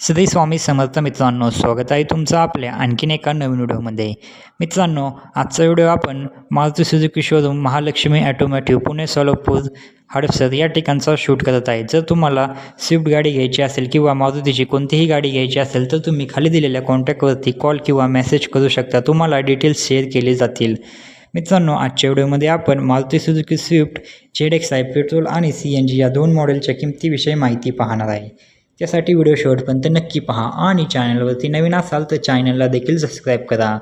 श्री स्वामी समर्थ मित्रांनो स्वागत आहे तुमचं आपल्या आणखीन एका नवीन व्हिडिओमध्ये. मित्रांनो आजचा व्हिडिओ आपण Maruti Suzuki showroom Mahalaxmi automotive Pune Solapur Hadapsar या ठिकाणचा शूट करत आहे. जर तुम्हाला स्विफ्ट गाडी घ्यायची असेल किंवा मारुतीची कोणतीही गाडी घ्यायची असेल तर तुम्ही खाली दिलेल्या कॉन्टॅक्टवरती कॉल किंवा मेसेज करू शकता. तुम्हाला डिटेल्स शेअर केले जातील. मित्रांनो आजच्या व्हिडिओमध्ये आपण Maruti Suzuki Swift Z X I petrol आणि सी एन जी या दोन मॉडेलच्या किमतीविषयी माहिती पाहणार आहे. त्यासाठी व्हिडिओ शेवटपर्यंत नक्की पहा. आणि चॅनलवरती नवीन असाल तर चॅनलला देखील सबस्क्राईब करा.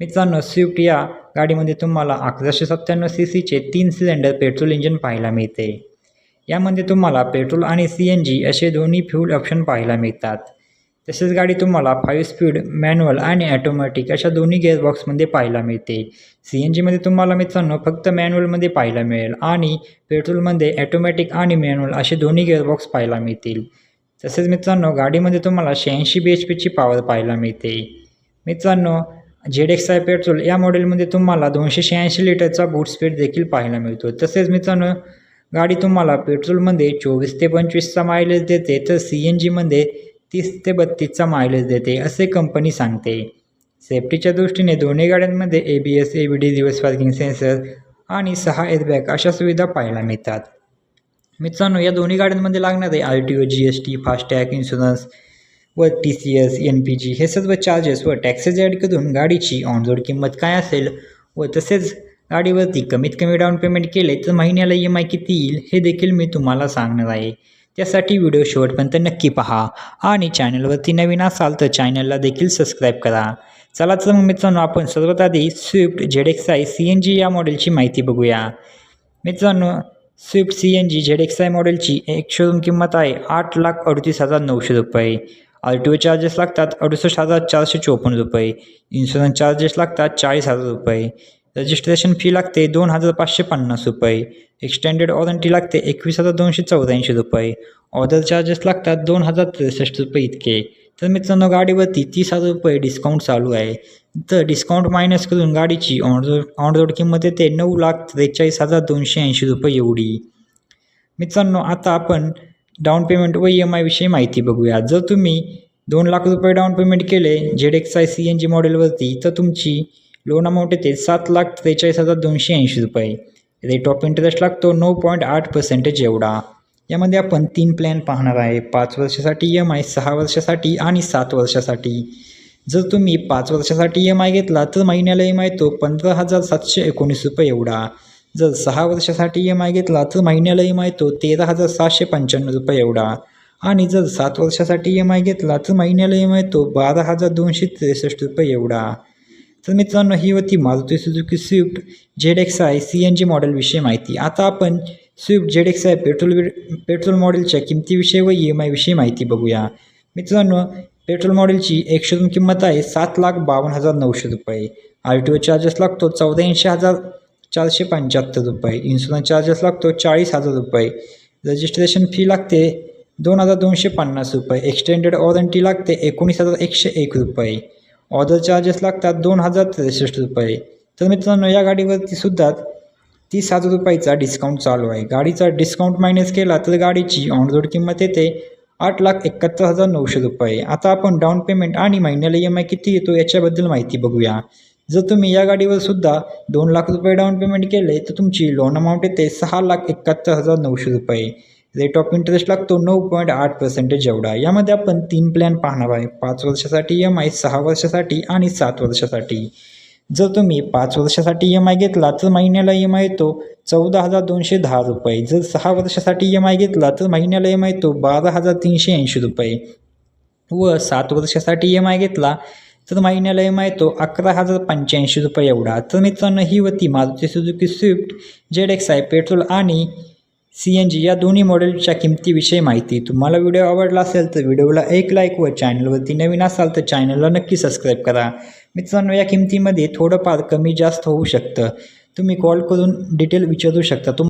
मित्रांनो स्विफ्ट या गाडीमध्ये तुम्हाला अकराशे सत्त्याण्णव सी सीचे तीन सिलेंडर पेट्रोल इंजिन पाहायला मिळते. यामध्ये तुम्हाला पेट्रोल आणि सी एन जी असे दोन्ही फ्यूल ऑप्शन पाहायला मिळतात. तसेच गाडी तुम्हाला फाईव्ह स्पीड मॅन्युअल आणि ॲटोमॅटिक अशा दोन्ही गेअरबॉक्समध्ये पाहायला मिळते. सी एन जीमध्ये तुम्हाला मित्रांनो फक्त मॅन्युअलमध्ये पाहायला मिळेल आणि पेट्रोलमध्ये ॲटोमॅटिक आणि मॅन्युअल असे दोन्ही गेअरबॉक्स पाहायला मिळतील. तसेच मित्रांनो गाडीमध्ये तुम्हाला शहाऐंशी बी एच पीची पॉवर पाहायला मिळते. मित्रांनो झेड एक्स आय पेट्रोल या मॉडेलमध्ये तुम्हाला दोनशे शहाऐंशी लिटरचा बूट स्पीड देखील पाहायला मिळतो. तसेच मित्रांनो गाडी तुम्हाला पेट्रोलमध्ये चोवीस ते पंचवीसचा मायलेज देते तर सी एन जीमध्ये तीस ते बत्तीसचा मायलेज देते असे कंपनी सांगते. सेफ्टीच्या दृष्टीने दोन्ही गाड्यांमध्ये A B S A B D reverse parking sensor आणि सहा एअरबॅग अशा सुविधा पाहायला मिळतात. मित्रांनो या दोन्ही गाड्यांमध्ये लागणार आहे R T O G S T FASTag insurance व T C S N P G हे सर्व चार्जेस व टॅक्सेस ॲड करून गाडीची ऑनरोड किंमत काय असेल व तसेच गाडीवरती कमीत कमी डाऊन पेमेंट केले तर महिन्याला ई एम आय किती येईल हे देखील मी तुम्हाला सांगणार आहे. त्यासाठी व्हिडिओ शेवटपर्यंत नक्की पहा आणि चॅनलवरती नवीन असाल तर चॅनलला देखील सबस्क्राईब करा. चला तर मग मित्रांनो आपण सर्वात आधी Swift Z X I C N G या मॉडेलची माहिती बघूया. मित्रांनो Swift C N G Z X I मॉडेलची एक शोरूम किंमत आहे आठ लाख अडतीस हजार नऊशे रुपये. आर टी ओ चार्जेस लागतात अडुसष्ट हजार चारशे चोपन्न रुपये. इन्शुरन्स चार्जेस लागतात चाळीस हजार रुपये. रजिस्ट्रेशन फी लागते दोन हजार पाचशे पन्नास रुपये. एक्सटेंडेड वॉरंटी लागते एकवीस हजार दोनशे चौऱ्याऐंशी रुपये. ऑर्डर चार्जेस लागतात दोन हजार त्रेसष्ट रुपये इतके. तर मित्रांनो गाडीवरती तीस हजार रुपये डिस्काउंट चालू आहे. तर डिस्काउंट मायनस करून गाडीची ऑन रोड किंमत येते नऊ लाख त्रेचाळीस हजार दोनशे ऐंशी रुपये एवढी. मित्रांनो आता आपण डाऊन पेमेंट व ई एम आयविषयी माहिती बघूया. जर तुम्ही दोन लाख रुपये डाऊन पेमेंट केले Z X I C N G मॉडेलवरती तर तुमची लोन अमाऊंट येते सात लाख त्रेचाळीस हजार दोनशे ऐंशी रुपये. रेट ऑफ इंटरेस्ट लागतो नऊ पॉईंट आठ पर्सेंटेज एवढा. यामध्ये आपण तीन प्लॅन पाहणार आहे. पाच वर्षासाठी ई एम आय सहा वर्षासाठी आणि सात वर्षासाठी. जर तुम्ही पाच वर्षासाठी ई एम आय घेतला तर महिन्याला ई एम आय तो पंधरा हजार सातशे एकोणीस रुपये एवढा. जर सहा वर्षासाठी ई एम आय घेतला तर महिन्याला ई एम आय तो तेरा हजार सहाशे पंच्याण्णव रुपये एवढा. आणि जर सात वर्षासाठी ई एम आय घेतला तर महिन्याला ई एम आय तो बारा हजार दोनशे त्रेसष्ट रुपये एवढा. तर मित्रांनो ही होती Maruti Suzuki Swift Z X I C N G मॉडेलविषयी माहिती. आता आपण Swift Z X I petrol petrol मॉडेलच्या किमतीविषयी व ई एम आयविषयी माहिती बघूया. मित्रांनो पेट्रोल मॉडेलची एकशे दोन किंमत आहे सात लाख बावन्न हजार नऊशे रुपये. आर टी ओ चार्जेस लागतो चौऱ्याऐंशी हजार चारशे पंच्याहत्तर रुपये. इन्शुरन्स चार्जेस लागतो चाळीस हजार रुपये. रजिस्ट्रेशन फी लागते दोन हजार दोनशे पन्नास रुपये. एक्सटेंडेड वॉरंटी लागते एकोणीस हजार एकशे एक रुपये. ऑर्डर चार्जेस लागतात दोन हजार त्रेसष्ट रुपये. तर मित्रांनो या गाडीवरती सुद्धा तीस हजार रुपयाचा डिस्काउंट चालू आहे. गाडीचा डिस्काउंट मायनस केला तर गाडीची ऑनरोड किंमत येते आठ लाख एकाहत्तर हजार नऊशे रुपये. आता आपण डाऊन पेमेंट आणि महिन्याला ई एम आय किती येतो याच्याबद्दल माहिती बघूया. जर तुम्ही या गाडीवर सुद्धा दोन लाख रुपये डाऊन पेमेंट केले तर तुमची लोन अमाऊंट येते सहा लाख एकाहत्तर हजार नऊशे रुपये. रेट ऑफ इंटरेस्ट लागतो नऊ पॉईंट आठ पर्सेंटेज एवढा. यामध्ये आपण तीन प्लॅन पाहणार आहे. पाच वर्षासाठी ई एम आय सहा वर्षासाठी आणि सात वर्षासाठी. जर तुम्ही पाच वर्षासाठी ई एम आय घेतला तर महिन्याला ई एम आय येतो चौदा हजार दोनशे दहा रुपये. जर सहा वर्षासाठी ई एम आय घेतला तर महिन्याला ई एम आय येतो बारा हजार तीनशे ऐंशी रुपये. व सात वर्षासाठी ई एम आय घेतला तर महिन्याला एम आय तो अकरा हजार पंच्याऐंशी रुपये एवढा. तर मित्रांनो ही होती Maruti Suzuki Swift Z X I petrol आणि सी एन जी या दोन्ही मॉडेलच्या किमतीविषयी माहिती. तुम्हाला व्हिडिओ आवडला असेल तर व्हिडिओला एक लाईक व चॅनलवरती नवीन असाल तर चॅनलला नक्की सबस्क्राईब करा. मित्रांनो या किमतीमध्ये थोडंफार कमी जास्त होऊ शकतं. तुम्ही कॉल करून डिटेल विचारू शकता. तुम